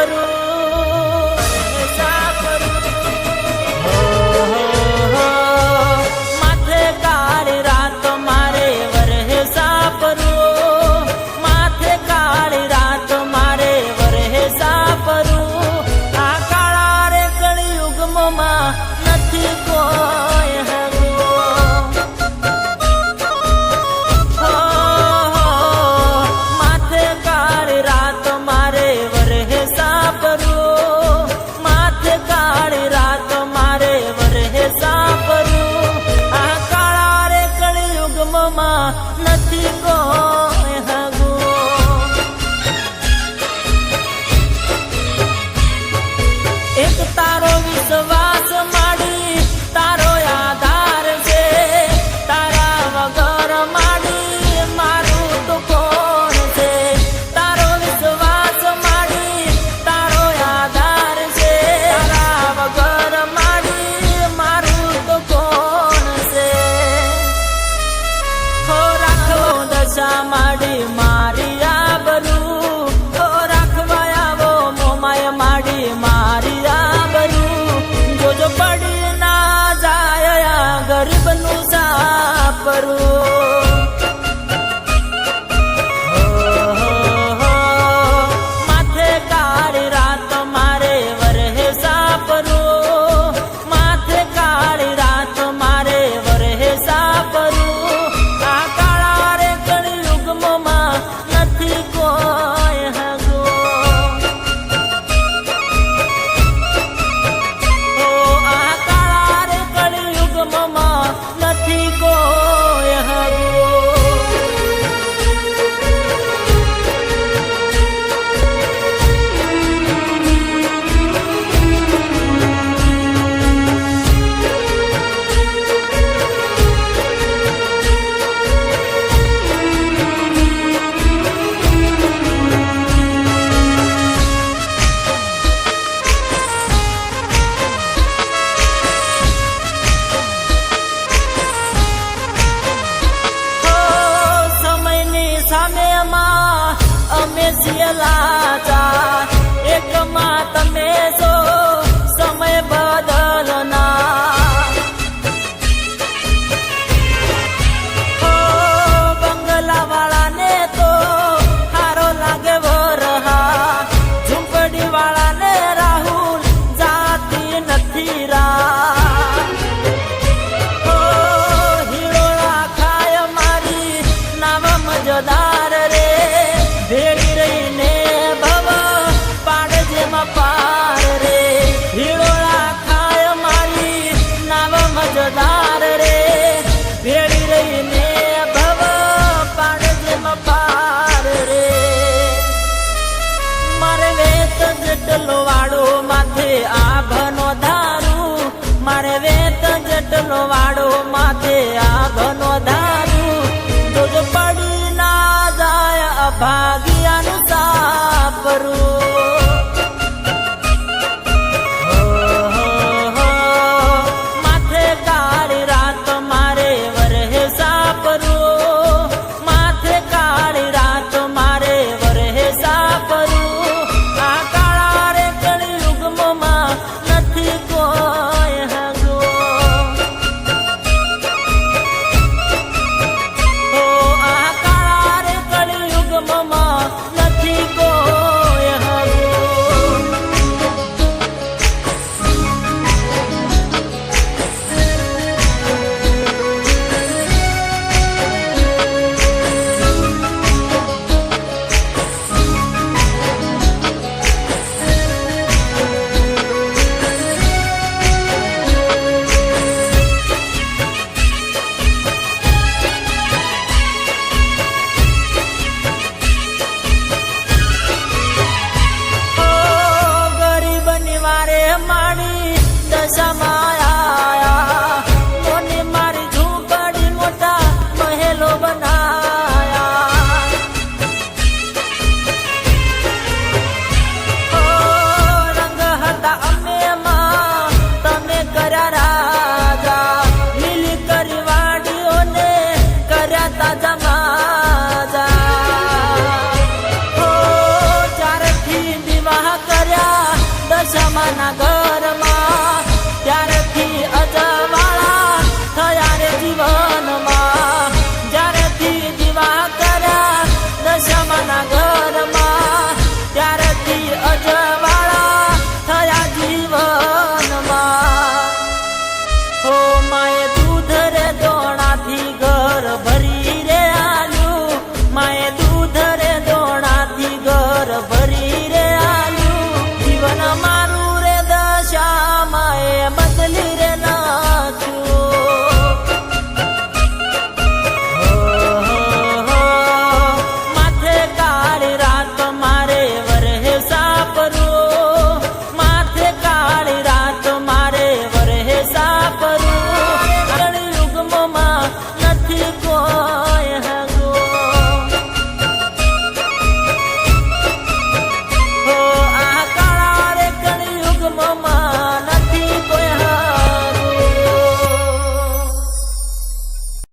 করো નથી કો lot યાર રે. મારે વેત જટલો વાળો માથે આભનો ધારું મારે વેત જટલો વાળો માથે આભનો ધારું દોજ પડી ના જાય અભાગ